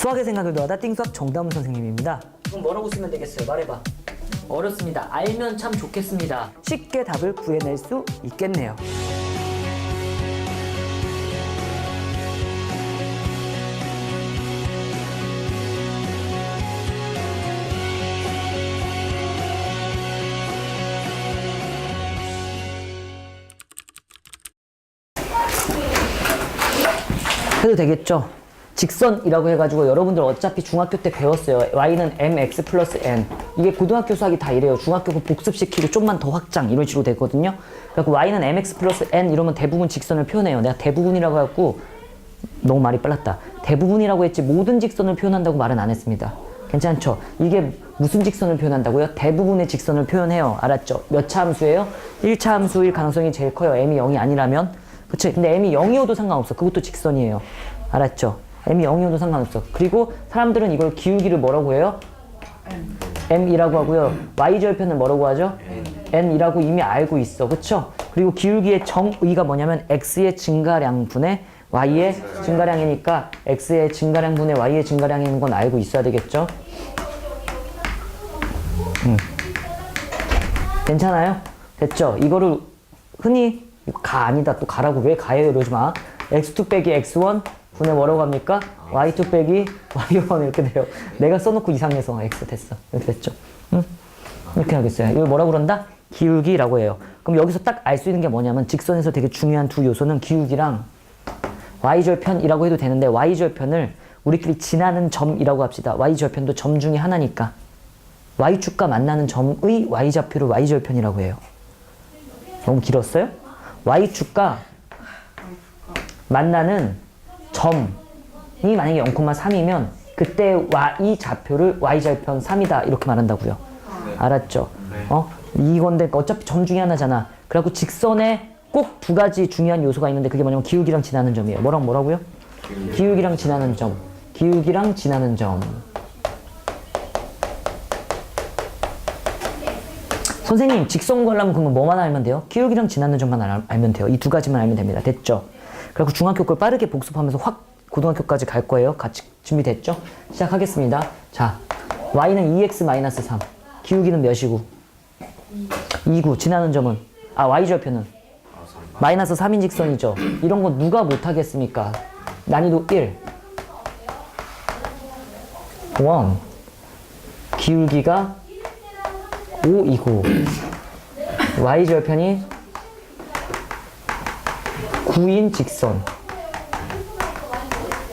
수학의 생각을 더하다 띵수학 정다운 선생님입니다. 그럼 뭐라고 쓰면 되겠어요? 말해봐. 어렵습니다. 알면 참 좋겠습니다. 쉽게 답을 구해낼 수 있겠네요. 해도 되겠죠? 직선이라고 해가지고 여러분들 어차피 중학교 때 배웠어요. y는 mx 플러스 n. 이게 고등학교 수학이 다 이래요. 중학교 그 복습시키고 좀만 더 확장 이런 식으로 되거든요. 그래서 y는 mx 플러스 n 이러면 대부분 직선을 표현해요. 내가 대부분이라고 해갖고 너무 말이 빨랐다. 대부분이라고 했지 모든 직선을 표현한다고 말은 안 했습니다. 괜찮죠? 이게 무슨 직선을 표현한다고요? 대부분의 직선을 표현해요. 알았죠? 몇 차 함수예요? 1차 함수일 가능성이 제일 커요. m이 0이 아니라면. 그치? 근데 m이 0이어도 상관없어. 그것도 직선이에요. 알았죠? M이 0이어도 상관없어. 그리고 사람들은 이걸 기울기를 뭐라고 해요? m이라고 하고요. y절편은 뭐라고 하죠? n이라고 이미 알고 있어. 그쵸? 그리고 기울기의 정의가 뭐냐면 x의 증가량 분의 y의 증가량이니까 x의 증가량 분의 y의 증가량인 건 알고 있어야 되겠죠? 음. 괜찮아요? 됐죠? 이거를 흔히 가 아니다 또 가라고 왜 가요 이러지 마. x2 빼기 x1 분의 뭐라고 합니까? y2 빼기 y1 이렇게 돼요. 내가 써놓고 이상해서 x 됐어. 이렇게 됐죠? 응? 이렇게 하겠어요. 이걸 뭐라고 그런다? 기울기라고 해요. 그럼 여기서 딱 알 수 있는 게 뭐냐면 직선에서 되게 중요한 두 요소는 기울기랑 y절편이라고 해도 되는데 y절편을 우리끼리 지나는 점이라고 합시다. y절편도 점 중에 하나니까 y축과 만나는 점의 y좌표를 y절편이라고 해요. 너무 길었어요? y축과 만나는 점이 만약에 0,3이면 그때 y 좌표를 y절편 3이다 이렇게 말한다고요. 알았죠? 어? 이건데 어차피 점 중에 하나잖아. 그래갖고 직선에 꼭 두 가지 중요한 요소가 있는데 그게 뭐냐면 기울기랑 지나는 점이에요. 뭐랑 뭐라고요? 기울기랑 지나는 점. 기울기랑 지나는 점. 선생님 직선 구하려면 그러면 뭐만 알면 돼요? 기울기랑 지나는 점만 알, 알면 돼요. 이 두 가지만 알면 됩니다. 됐죠? 그리고 중학교 걸 빠르게 복습하면서 확 고등학교까지 갈 거예요. 같이 준비됐죠? 시작하겠습니다. 자, y는 2x-3. 기울기는 몇이고? 2구. 지나는 점은? 아, y절편은? 마이너스 3인 직선이죠. 이런 거 누가 못하겠습니까? 난이도 1. 1. 기울기가 5이고 y절편이 9인 직선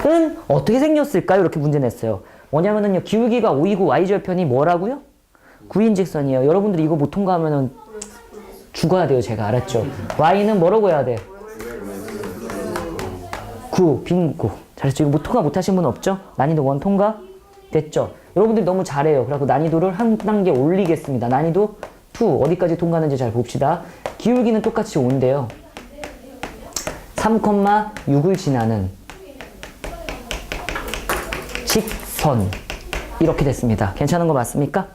은 어떻게 생겼을까요? 이렇게 문제 냈어요. 뭐냐면은요, 기울기가 5이고 y절편이 뭐라고요? 9인 직선이에요. 여러분들이 이거 못 통과하면은 죽어야 돼요, 제가. 알았죠? y는 뭐라고 해야 돼? 9, 빈9. 잘했죠? 이거 못 통과 못 하신 분 없죠? 난이도 1 통과? 됐죠? 여러분들이 너무 잘해요. 그래서 난이도를 한 단계 올리겠습니다. 난이도 2. 어디까지 통과하는지 잘 봅시다. 기울기는 똑같이 5인데요. 3,6을 지나는 직선. 이렇게 됐습니다. 괜찮은 거 맞습니까?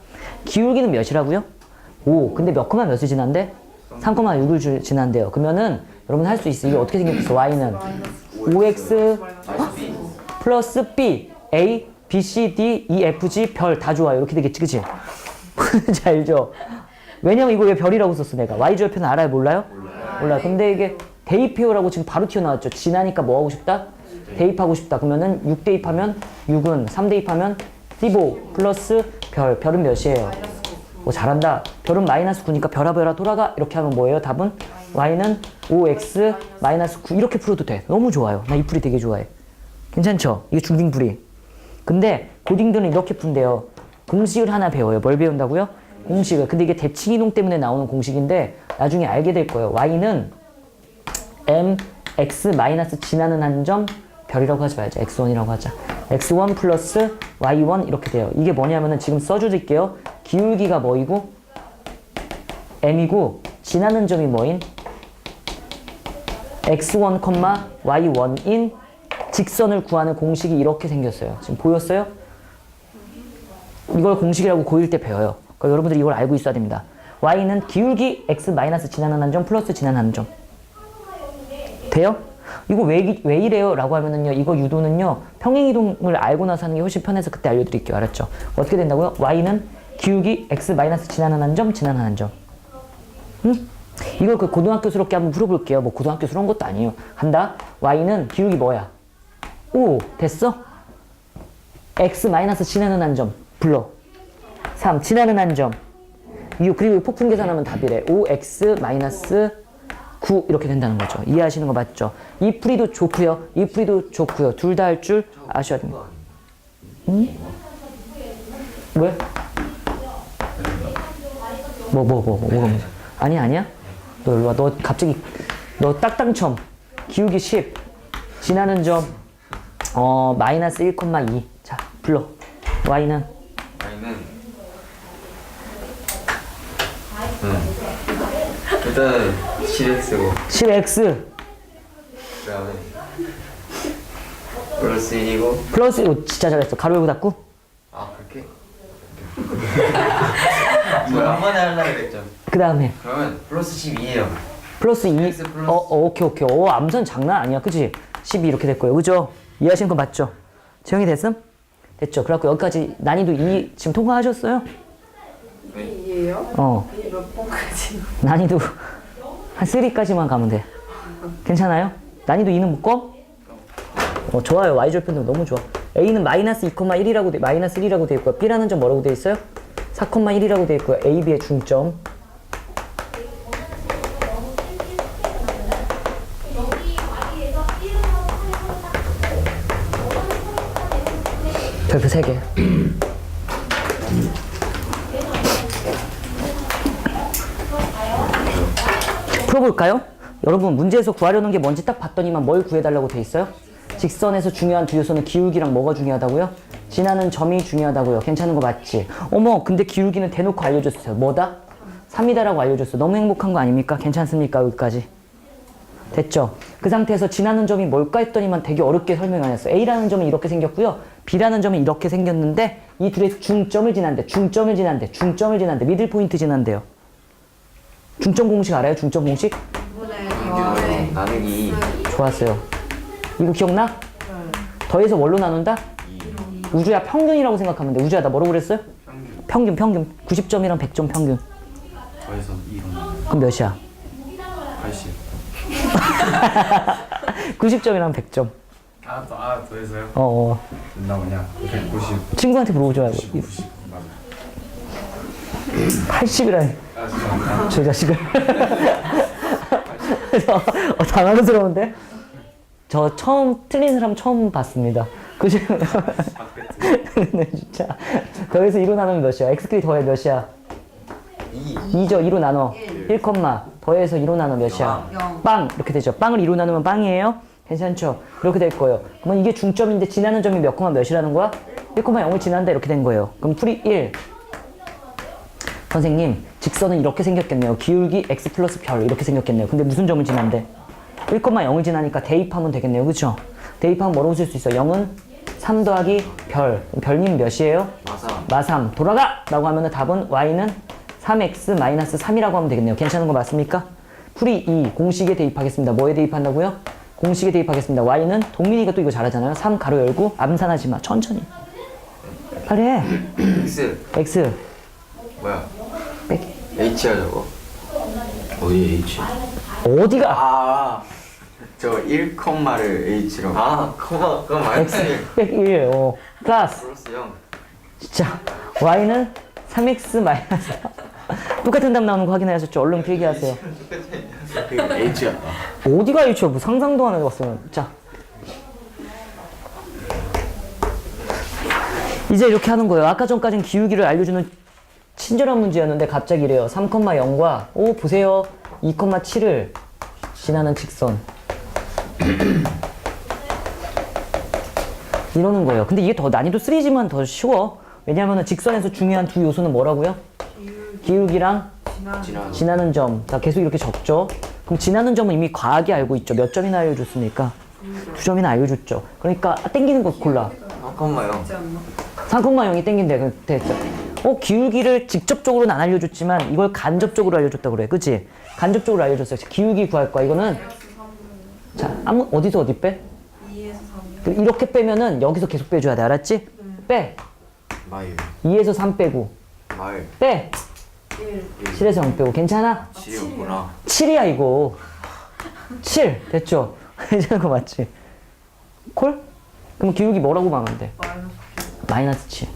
기울기는 몇이라고요? 5. 근데 몇 콤마 몇을 지난대? 3,6을 지난대요. 그러면은 여러분 할 수 있어. 이게 어떻게 생겼겠어? y는 5x 플러스 b, a, b, c, d, e, f, g 별 다 좋아요. 이렇게 되겠지, 그치? 잘 알죠? 왜냐면 이거 왜 별이라고 썼어, 내가? y절편은 알아요, 몰라요? 몰라. 근데 이게 대입해요라고 지금 바로 튀어나왔죠. 지나니까 뭐 하고 싶다? 대입하고 싶다. 그러면은 6 대입하면 6은 3 대입하면 15 플러스 별. 별은 몇이에요? 오, 잘한다. 별은 마이너스 9니까 별아 별아 돌아가. 이렇게 하면 뭐예요? 답은 y는 5x 마이너스 9 이렇게 풀어도 돼. 너무 좋아요. 나 이 풀이 되게 좋아해. 괜찮죠? 이게 중딩 풀이. 근데 고딩들은 이렇게 푼대요. 공식을 하나 배워요. 뭘 배운다고요? 공식을. 근데 이게 대칭 이동 때문에 나오는 공식인데 나중에 알게 될 거예요. y는 m x 지나는 한 점 별이라고 하지 말자. x1이라고 하자. x1 플러스 y1 이렇게 돼요. 이게 뭐냐면은 지금 써줄게요. 기울기가 뭐이고 m이고 지나는 점이 뭐인 x1, y1인 직선을 구하는 공식이 이렇게 생겼어요. 지금 보였어요? 이걸 공식이라고 고1 때 배워요. 그러니까 여러분들이 이걸 알고 있어야 됩니다. y는 기울기 x 마이너스 지나는 한 점 플러스 지나는 한 점. 돼요? 이거 왜, 이- 왜 이래요? 라고 하면은요, 이거 유도는요, 평행이동을 알고 나서 하는 게 훨씬 편해서 그때 알려드릴게요. 알았죠? 어떻게 된다고요? y는 기울기 x 마이너스 지나는 한 점, 지나는 한 점. 응? 이걸 그 고등학교스럽게 한번 풀어볼게요. 뭐 고등학교스러운 것도 아니에요. 한다. y는 기울기 뭐야? 오, 됐어? x 마이너스 지나는 한 점. 불러. 3. 지나는 한 점. 6. 그리고 폭풍 계산하면 답이래. 5x 마이너스 9 이렇게 된다는 거죠. 이해하시는 거 맞죠? 이 풀이도 좋고요. 이 풀이도 좋고요. 둘 다 할 줄 아셔야 됩니다. 응? 왜? 뭐 뭐 뭐 뭐 뭐가 문제? 아니 아니야? 너 일로 와. 너 갑자기 너 딱 당첨. 기울기 10. 지나는 점 어, 마이너스 1,2. 자, 불러. y는 아니면 음. 일단은 7x고 10x 그 다음에 플러스 1이고 플러스 이거 진짜 잘했어. 가로 열고 닫고. 아 그렇게? 이거 한 번에 하려고 그랬죠 그 다음에 그러면 플러스 12예요 플러스 2. x 플러스- 어, 어, 오케이, 오케이. 어, 암선 장난 아니야. 그치? 12 이렇게 될 거예요. 그죠? 이해하시는 거 맞죠? 재영이 됐음? 됐죠? 그래갖고 여기까지 난이도 2 지금 통과하셨어요? 이에요? 어. 몇 번까지? 난이도 한 3까지만 가면 돼. 괜찮아요? 난이도 2는 묶어? 어, 좋아요. y절편도 너무 좋아. a는 마이너스 2,1이라고 돼, 마이너스 1이라고 돼 있고요. b라는 점 뭐라고 돼 있어요? 4,1이라고 돼 있고요. a, b의 중점. 별표 3개. 풀어볼까요? 여러분 문제에서 구하려는 게 뭔지 딱 봤더니만 뭘 구해달라고 돼 있어요? 직선에서 중요한 두 요소는 기울기랑 뭐가 중요하다고요? 지나는 점이 중요하다고요. 괜찮은 거 맞지? 어머 근데 기울기는 대놓고 알려줬어요. 뭐다? 3이다라고 알려줬어. 너무 행복한 거 아닙니까? 괜찮습니까? 여기까지. 됐죠? 그 상태에서 지나는 점이 뭘까 했더니만 되게 어렵게 설명 안 했어. A라는 점은 이렇게 생겼고요. B라는 점은 이렇게 생겼는데 이 둘의 중점을 지난대. 중점을 지난대. 중점을 지난대. 미들 포인트 지난대요. 중점 공식 알아요? 중점 공식? 분의 평균 나누기 좋았어요. 이거 기억나? 더해서 뭘로 나눈다? 우주야 평균이라고 생각하면 돼. 우주야 나 뭐라고 그랬어요? 평균 평균 90점이랑 100점 평균. 더해서 2로 그럼 몇이야? 80. 90점이랑 100점. 아, 더, 아 더해서요? 어, 어. 나 뭐냐? 190, 친구한테 물어보지 말고. 90, 90 맞아. 80이라니. 아 죄송합니다. 저 자식을. 어, 당황스러운데? 저 처음 틀린 사람 처음 봤습니다. 그죠? 네, 진짜. 더해서 2로 나누면 몇이야? x끼리 더해 몇이야? 2 2죠. 2로 나눠. 1, 더해서 2로 나눠 몇이야? 영. 빵! 이렇게 되죠. 빵을 2로 나누면 빵이에요? 괜찮죠? 그렇게 될 거예요. 그러면 이게 중점인데 지나는 점이 몇 콤마 몇이라는 거야? 1,0을 지난다 이렇게 된 거예요. 그럼 풀이 1. 선생님, 직선은 이렇게 생겼겠네요. 기울기 x 플러스 별 이렇게 생겼겠네요. 근데 무슨 점을 지난대? 1,0을 지나니까 대입하면 되겠네요. 그쵸? 대입하면 뭐라고 쓸 수 있어? 0은 3 더하기 별. 별님 몇이에요? 마사 마3 돌아가! 라고 하면 답은 y는 3x 마이너스 3이라고 하면 되겠네요. 괜찮은 거 맞습니까? 풀이 2 공식에 대입하겠습니다. 뭐에 대입한다고요? 공식에 대입하겠습니다. y는 동민이가 또 이거 잘하잖아요. 3 가로 열고 암산하지 마. 천천히. 빨리 해. x x 뭐야 빼기. h야 저거 어디 h? 어디가? 아 저 1 컴마를 h라고 아 그건 마이너스 x 1 빼기 1. 어. 플러스. 플러스 0 진짜. y는 3x 마이너스 똑같은 답 나오는 거 확인하셨죠? 얼른 필기하세요. 그 H였다. 어디가 H야? 뭐 상상도 안 해봤으면. 자. 이제 이렇게 하는 거예요. 아까 전까진 기울기를 알려주는 친절한 문제였는데 갑자기 이래요. 3,0과 오 보세요. 2,7을 지나는 직선. 이러는 거예요. 근데 이게 더 난이도 3지만 더 쉬워. 왜냐하면 직선에서 중요한 두 요소는 뭐라고요? 기울기랑 지나 지나는 점. 자, 계속 이렇게 적죠. 그럼 지나는 점은 이미 과하게 알고 있죠. 몇 점이나 알려줬습니까? 두 점이나 알려줬죠. 그러니까 땡기는 거 골라. 아 컴마 0 있지 않나? 3,0이 땡긴대. 그 됐죠. 어, 기울기를 직접적으로는 안 알려줬지만 이걸 간접적으로 알려줬다 그래. 그치? 간접적으로 알려줬어요. 기울기 구할 거야. 이거는 자, 아무 어디서 어디 빼? 2에서 3이요. 그 이렇게 빼면은 여기서 계속 빼줘야 돼, 알았지? 빼. 마일 2에서 3 빼고 마일 빼. 1. 7에서 0 빼고 괜찮아? 지였구나 7이야 이거. 7 됐죠? 괜찮은 거 맞지? 콜? 그럼 기울기 뭐라고 말하면 돼? 마이너스 마이너스 7.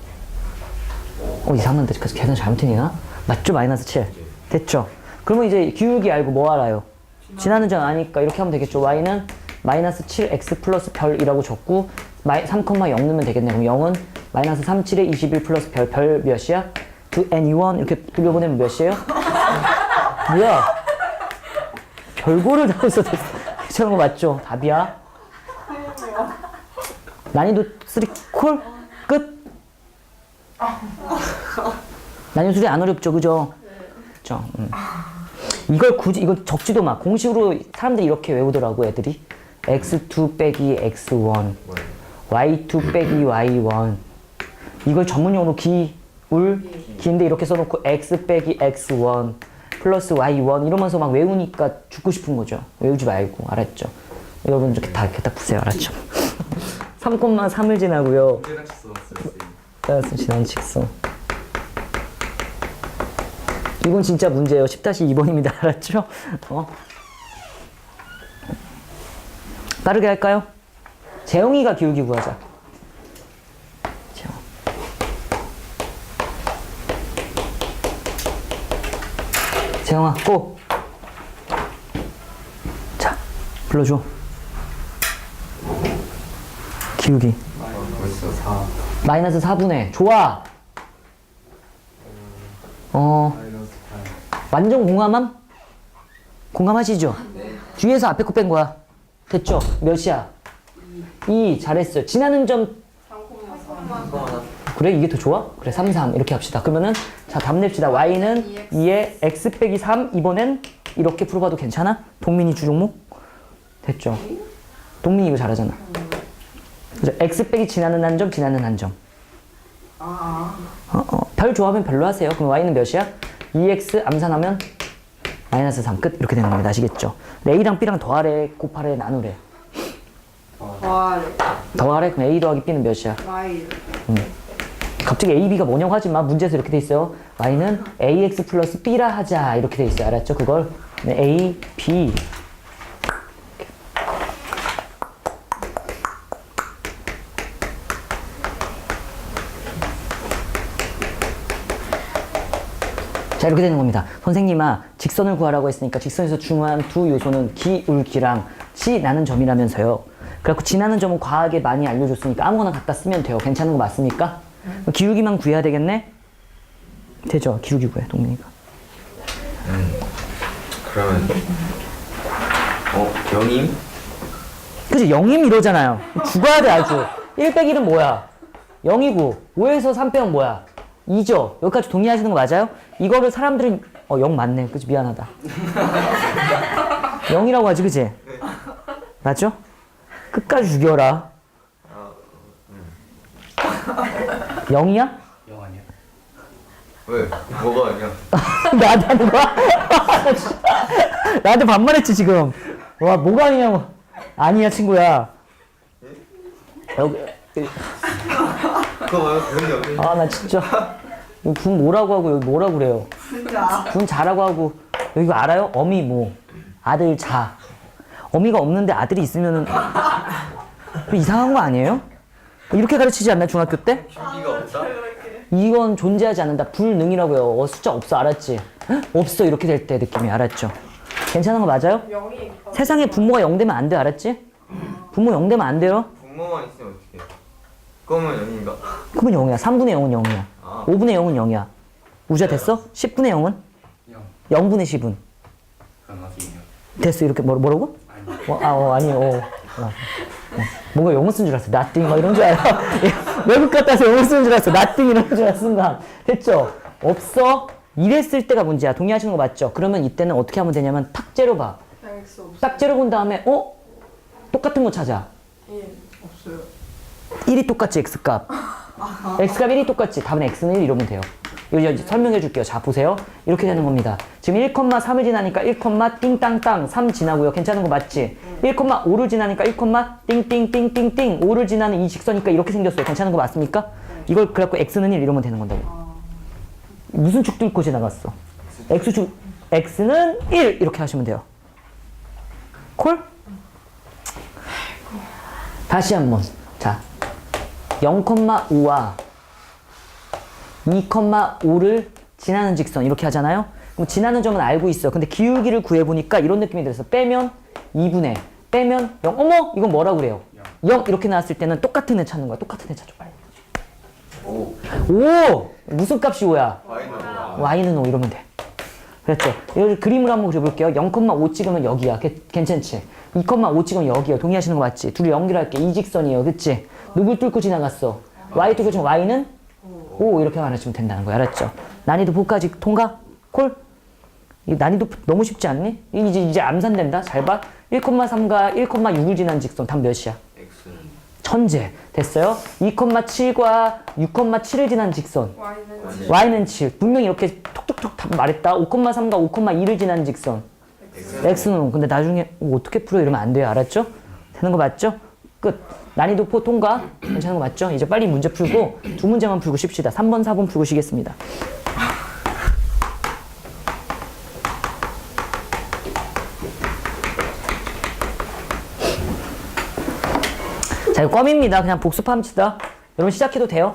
어 이상한데 계산 잘못했나? 맞죠? 마이너스 7. 됐죠? 그러면 이제 기울기 알고 뭐 알아요? 지나는 점 아니까 이렇게 하면 되겠죠. y는 마이너스 7x 플러스 별이라고 적고 3,0 넣으면 되겠네. 그럼 0은 마이너스 3, 7에 21 플러스 별, 별 몇이야? 2 n 1 이렇게 돌려보내면 몇이에요? 뭐야? 별고를 다 있어. 괜찮은 거 맞죠? 답이야. 난이도 3 콜? 끝? 난이도 수리 안 어렵죠, 그죠? 그죠. 음. 이걸 굳이, 이걸 적지도 마. 공식으로 사람들이 이렇게 외우더라고, 애들이. x2 빼기 x1, y2 빼기 y1. 이걸 전문용어로 기, 울, 기인데 이렇게 써놓고 x 빼기 x1 플러스 y1 이러면서 막 외우니까 죽고 싶은 거죠. 외우지 말고, 알았죠? 여러분 이렇게 다, 이렇게 딱 보세요, 알았죠? 3,3을 지나고요. 따라서 지난 직선. 이건 진짜 문제예요. 10-2번입니다. 알았죠? 어? 빠르게 할까요? 재영이가 기울기 구하자. 재영. 재영아, 고! 자, 불러줘. 기울기. 벌써 4 마이너스 4분의 좋아 어 마이너스 8 완전 공감함? 공감하시죠? 뒤에서 앞에 거뺀 거야 됐죠? 몇이야? 2 잘했어요 지나는 점 3,3. 그래 이게 더 좋아? 그래 3, 3 이렇게 합시다 그러면은 자 답 냅시다 y는 2에 x 빼기 3 이번엔 이렇게 풀어봐도 괜찮아? 동민이 주종목? 됐죠? 동민이 이거 잘하잖아 그죠? x 빼기 지나는 한 점 지나는 한 점 아. 어, 어, 별 좋아하면 별로 하세요. 그럼 y는 몇이야? 2x 암산하면 마이너스 3 끝. 이렇게 되는 겁니다. 아시겠죠? a랑 b랑 더하래, 곱하래, 나누래. 와. 더하래? 그럼 a 더하기 b는 몇이야? 마일. 갑자기 a, b가 뭐냐고 하지 마. 문제에서 이렇게 돼 있어요. y는 ax 플러스 b라 하자. 이렇게 돼 있어요. 알았죠? 그걸 네, a, b. 자 이렇게 되는 겁니다. 선생님아 직선을 구하라고 했으니까 직선에서 중요한 두 요소는 기울기랑 지나는 점이라면서요. 그래갖고 지나는 점은 과하게 많이 알려줬으니까 아무거나 갖다 쓰면 돼요. 괜찮은 거 맞습니까? 그럼 기울기만 구해야 되겠네? 되죠. 기울기 구해 동민이가. 그러면 어? 영임? 그치 0임 이러잖아요. 죽어야 돼 아주. 1 빼기 1은 뭐야? 0이고 5에서 3 빼면 뭐야? 2죠. 여기까지 동의하시는 거 맞아요? 이거를 사람들은 어 0 맞네. 그치 미안하다. 0이라고 하지 그치? 맞죠? 끝까지 죽여라. 0이야? 영 아니야? 왜? 뭐가 아니야? 나한테 하는 거야? 나한테 반말했지 지금. 와 뭐가 아니냐고. 아니야 친구야. 여기 그거 말고 그런 게 없네 아 나 진짜 군 뭐라고 하고 여기 뭐라고 그래요? 진짜. 군 자라고 하고 여기 이거 알아요? 어미 뭐 아들 자 어미가 없는데 아들이 있으면은 좀 이상한 거 아니에요? 이렇게 가르치지 않나 중학교 때? 기가 없다? 이건 존재하지 않는다 불능이라고요 어, 숫자 없어 알았지? 헉? 없어 이렇게 될 때 느낌이 알았죠? 괜찮은 거 맞아요? 0이. 세상에 부모가 0 되면 안 돼 알았지? 부모 0 되면 안 돼요? 분모만 있으면 어떡해 그러면 영인가? 그러면 0이야 3분의 0은 0이야 아. 5분의 0은 0이야 우자 됐어? 10분의 0은? 영 0분의 10은? 그건 어디예요? 됐어 이렇게 뭐, 뭐라고? 어, 아, 어, 아니, 어, 어. 어. 뭔가 영어 쓴 줄 알았어. nothing 막 이런 줄 알아. 외국 갔다 와서 영어 쓰는 줄 알았어. nothing 이런 줄 알았어. 순간. 됐죠? 없어? 이랬을 때가 문제야. 동의하시는 거 맞죠? 그러면 이때는 어떻게 하면 되냐면 탁 째려봐. 그냥 X 없어. 딱 째려본 다음에 어? 똑같은 거 찾아. 1. 없어요. 1이 똑같지, x값. x값 1이 똑같지. 답은 x는 1 이러면 돼요. 이제 설명해 줄게요. 자, 보세요. 이렇게 되는 겁니다. 지금 1,3을 지나니까 1, 띵땅땅 3 지나고요. 괜찮은 거 맞지? 1,5를 지나니까 1, 띵띵띵띵띵 5를 지나는 이 직선이니까 이렇게 생겼어요. 괜찮은 거 맞습니까? 이걸 그래갖고 x는 1 이러면 되는 건다고. 무슨 축 뚫고 지나갔어? x축, x는 1 이렇게 하시면 돼요. 콜? 다시 한번. 자, 0,5와 2,5를 지나는 직선 이렇게 하잖아요. 그럼 지나는 점은 알고 있어. 근데 기울기를 구해보니까 이런 느낌이 들어서 빼면 2분의 빼면 0. 어머 이건 뭐라고 그래요? 0 이렇게 나왔을 때는 똑같은 애 찾는 거야. 똑같은 애 찾아 빨리. 오. 오 무슨 값이 5야? 와인은 와. y는 5 이러면 돼. 그렇죠. 여기 그림을 한번 그려볼게요. 0,5 찍으면 여기야. 게- 괜찮지? 2,5 찍으면 여기야. 동의하시는 거 맞지? 둘이 연결할게. 이 직선이에요. 그치? 누굴 뚫고 지나갔어? y 뚫고 지금 y는 5 이렇게 말해주면 된다는 거야. 알았죠? 난이도 4까지 통과? 콜? 이 난이도 너무 쉽지 않니? 이제 이제 암산된다. 잘 봐. 1,3과 1,6을 지난 직선 답 몇이야? 천재. 됐어요? 2,7과 6,7을 지난 직선. Y는 y는 7. 분명히 이렇게 톡톡톡 답 말했다. 5,3과 5,2를 지난 직선. x는 5. 근데 나중에 어, 어떻게 풀어 이러면 안 돼요. 알았죠? 되는 거 맞죠? 끝. 난이도 4 통과. 괜찮은 거 맞죠? 이제 빨리 문제 풀고 두 문제만 풀고 쉽시다. 3번, 4번 풀고 쉬겠습니다. 자, 이거 껌입니다. 그냥 복습합시다. 여러분 시작해도 돼요?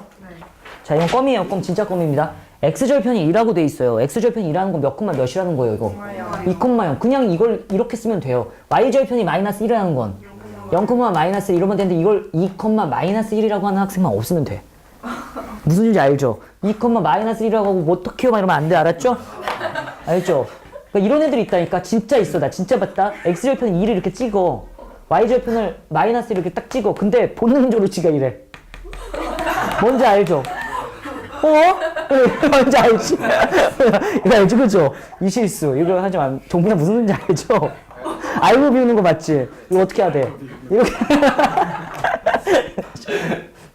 자, 이건 껌이에요. 껌 진짜 껌입니다. x절편이 2라고 돼 있어요. x절편이 2라는 건 몇 콤마 몇이라는 거예요, 이거? 2 콤마 0. 그냥 이걸 이렇게 쓰면 돼요. y절편이 마이너스 1이라는 건0 콤마 마이너스 이러면 되는데 이걸 2 콤마 마이너스 1이라고 하는 학생만 없으면 돼. 무슨 일인지 알죠? 2 콤마 마이너스 1이라고 하고 뭐 어떻게요? 막 이러면 안 돼. 알았죠? 알죠? 그러니까 이런 애들이 있다니까. 진짜 있어. 나 진짜 봤다. x절편은 2를 이렇게 찍어. Y절편을 마이너스 이렇게 딱 찍어. 근데 본능적으로 지가 이래. 뭔지 알죠? 어? 네, 뭔지 알지? 이거 알지, 그죠? 이 실수. 이거 하지 마. 동문아 무슨 소리인지 알죠? 알고 비우는 거 맞지? 이거 어떻게 해야 돼? 이렇게.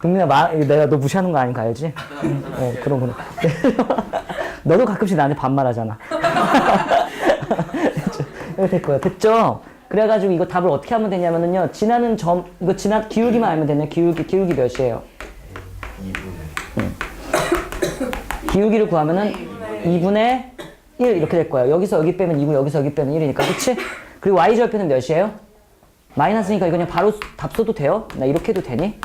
동민아, 마, 내가 너 무시하는 거 아닌가 알지? 어, 그런구나. 너도 가끔씩 나한테 반말하잖아. 이거 될 거야. 됐죠? 그래가지고 이거 답을 어떻게 하면 되냐면은요, 지나는 점, 이거 지나, 기울기만 알면 되네. 기울기, 기울기 몇이에요? 2분의 기울기를 구하면은 2분의 1 이렇게 될 거예요. 여기서 여기 빼면 2고 여기서 여기 빼면 1이니까. 그치? 그리고 y절편은 몇이에요? 마이너스니까 이거 그냥 바로 답 써도 돼요? 나 이렇게 해도 되니?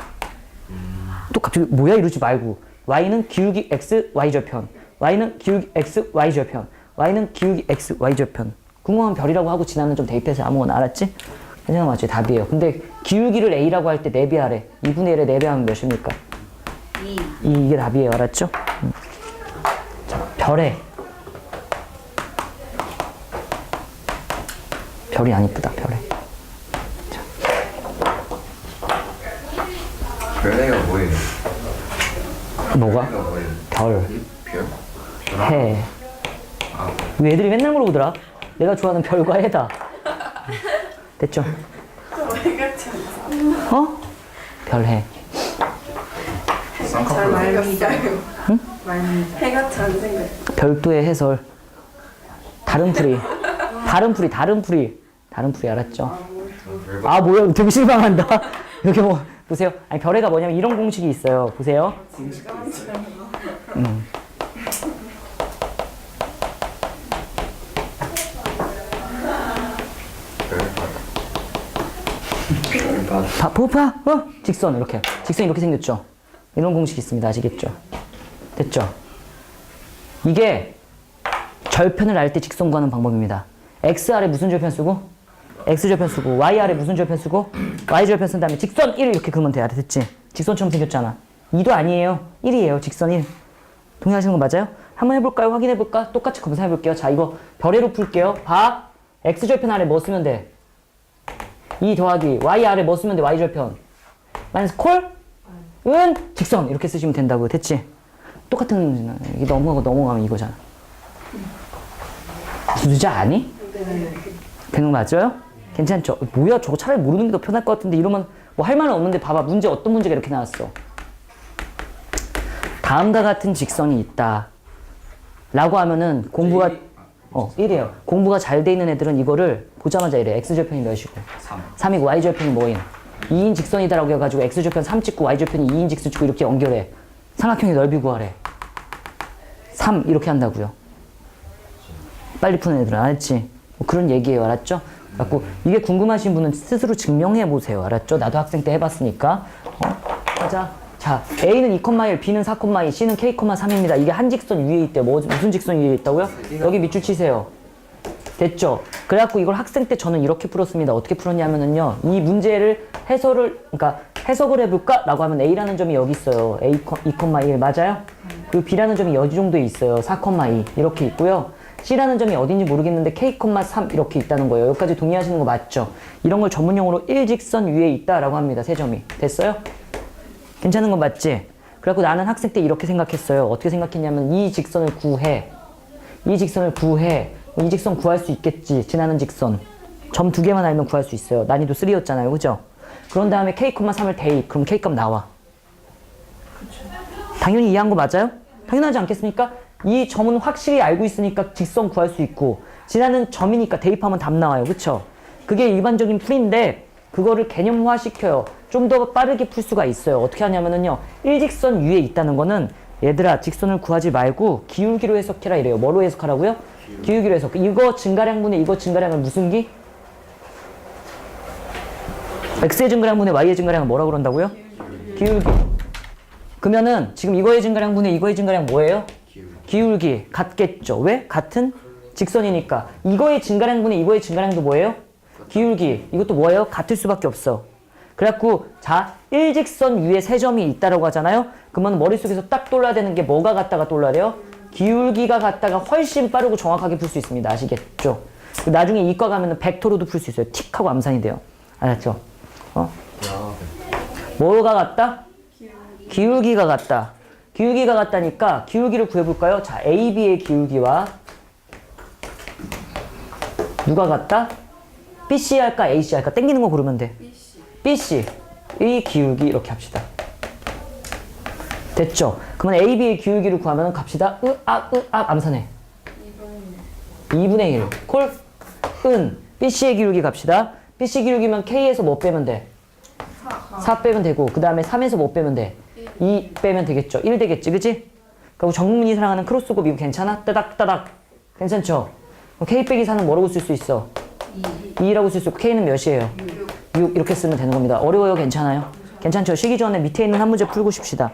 또 갑자기 뭐야 이러지 말고 y는 기울기 x y절편 y는 기울기 x y절편 y는 기울기 x y절편 궁금한 별이라고 하고 지나는 좀 대입해서 아무거나 알았지? 괜찮아 맞지? 답이에요. 근데 기울기를 a라고 할 때 4배 하래. 2분의 1에 4배 하면 몇입니까? 2 이- 이게 답이에요. 알았죠? 음. 자, 별에. 별이 안 이쁘다, 별에. 별내가 뭐예요? 뭐가? 별내가 뭐예요? 별, 별? 해. 왜 애들이 맨날 물어보더라? 내가 좋아하는 별과 해다. 됐죠? 어? 별, 해. 잘 말미잘 말미 해가 잘 생각. 별도의 해설. 다른 풀이. 다른 풀이, 다른 풀이. 다른 풀이 알았죠? 아, 뭐야. 되게 실망한다. 이렇게 뭐, 보세요. 아니, 별애가 뭐냐면 이런 공식이 있어요. 보세요. 음. 별 별바다 봐, 보파, 어? 직선, 이렇게. 직선 이렇게 생겼죠? 이런 공식이 있습니다. 아시겠죠? 됐죠? 이게 절편을 알 때 직선 구하는 방법입니다. x 아래 무슨 절편 쓰고? x 절편 쓰고, y 아래 무슨 절편 쓰고? y 절편 쓴 다음에 직선 1 이렇게 그으면 돼. 알았지? 직선처럼 생겼잖아. 2도 아니에요. 1이에요. 직선 1. 동의하시는 거 맞아요? 한번 해볼까요? 확인해볼까? 똑같이 검사해볼게요. 자, 이거 별애로 풀게요. 봐. x 절편 아래 뭐 쓰면 돼? 2 더하기 y 아래 뭐 쓰면 돼? y 절편. 마이너스 콜? 은 직선 이렇게 쓰시면 된다고 됐지? 똑같은 문제는 이게 넘어가고 넘어가면 이거잖아. 문제 아니? 거 맞아요? 괜찮죠? 뭐야 저거 차라리 모르는 게 더 편할 것 같은데 이러면 뭐 할 말은 없는데 봐봐 문제 어떤 문제가 이렇게 나왔어? 다음과 같은 직선이 있다. 라고 하면은 공부가 어 1이에요. 공부가 잘 돼 있는 애들은 이거를 보자마자 이래. x절편이 몇이고 3 3이고 y절편이 뭐임? 2인 직선이다라고 해가지고 x절편 3 찍고 y절편이 2인 직선 찍고 이렇게 연결해. 삼각형의 넓이 구하래. 3 이렇게 한다고요. 빨리 푸는 애들은 알았지? 뭐 그런 얘기예요. 알았죠? 갖고 이게 궁금하신 분은 스스로 증명해 보세요. 알았죠? 나도 학생 때 해봤으니까. 어? 가자. 자, A는 2,1, B는 4,2, C는 K,3입니다. 이게 한 직선 위에 있대요. 뭐, 무슨 직선 위에 있다고요? 여기 밑줄 치세요. 됐죠? 그래갖고 이걸 학생 때 저는 이렇게 풀었습니다. 어떻게 풀었냐면은요. 이 문제를 해설을, 그러니까 해석을 해볼까? 라고 하면 A라는 점이 여기 있어요. A, 2,1 맞아요? 그리고 B라는 점이 여기 정도에 있어요. 4,2 이렇게 있고요. C라는 점이 어딘지 모르겠는데 K,3 이렇게 있다는 거예요. 여기까지 동의하시는 거 맞죠? 이런 걸 전문용어로 일직선 위에 있다라고 합니다. 세 점이. 됐어요? 괜찮은 건 맞지? 그래갖고 나는 학생 때 이렇게 생각했어요. 어떻게 생각했냐면 이 직선을 구해. 이 직선을 구해. 이 직선 구할 수 있겠지. 지나는 직선. 점 두 개만 알면 구할 수 있어요. 난이도 3였잖아요. 그죠? 그런 다음에 K,3을 대입. 그럼 K값 나와. 당연히 이해한 거 맞아요? 당연하지 않겠습니까? 이 점은 확실히 알고 있으니까 직선 구할 수 있고 지나는 점이니까 대입하면 답 나와요. 그쵸? 그게 일반적인 풀인데 그거를 개념화 시켜요. 좀 더 빠르게 풀 수가 있어요. 어떻게 하냐면은요. 일직선 위에 있다는 거는 얘들아 직선을 구하지 말고 기울기로 해석해라 이래요. 뭐로 해석하라고요? 기울기 로 해석. 이거 증가량분의 이거 증가량은 무슨 기? x의 증가량분의 y의 증가량은 뭐라고 그런다고요? 기울기. 그러면은 지금 이거의 증가량분의 이거의 증가량 뭐예요? 기울기 같겠죠. 왜? 같은 직선이니까. 이거의 증가량분의 이거의 증가량도 뭐예요? 기울기. 이것도 뭐예요? 같을 수밖에 없어. 그래갖고 자 일직선 위에 세 점이 있다라고 하잖아요. 그러면 머릿속에서 딱 떠올라야 되는 게 뭐가 같다가 떠올라요? 기울기가 같다가 훨씬 빠르고 정확하게 풀 수 있습니다. 아시겠죠? 그 나중에 이과 가면은 벡터로도 풀 수 있어요. 틱하고 암산이 돼요. 알았죠? 어? 뭐가 같다? 기울기가 같다. 기울기가 같다니까 기울기를 구해볼까요? 자, AB의 기울기와 누가 같다? BC 할까? AC 할까? 땡기는 거 고르면 돼. BC. 이 기울기 이렇게 합시다. 됐죠? 그러면 AB의 기울기를 구하면 갑시다. 으, 아, 으, 아, 암산해. 2분의 1. 콜? 은. BC의 기울기 갑시다. BC 기울기면 K에서 뭐 빼면 돼? 4 빼면 되고 그 다음에 3에서 뭐 빼면 돼? 2 빼면 되겠죠. 1 되겠지, 그치? 그리고 정문이 사랑하는 크로스곱 이거 괜찮아? 따닥따닥. 괜찮죠? K 빼기 4는 뭐라고 쓸 수 있어? 2라고 쓸 수 있고 K는 몇이에요? 6 이렇게 쓰면 되는 겁니다. 어려워요? 괜찮아요? 괜찮죠? 쉬기 전에 밑에 있는 한 문제 풀고 싶시다.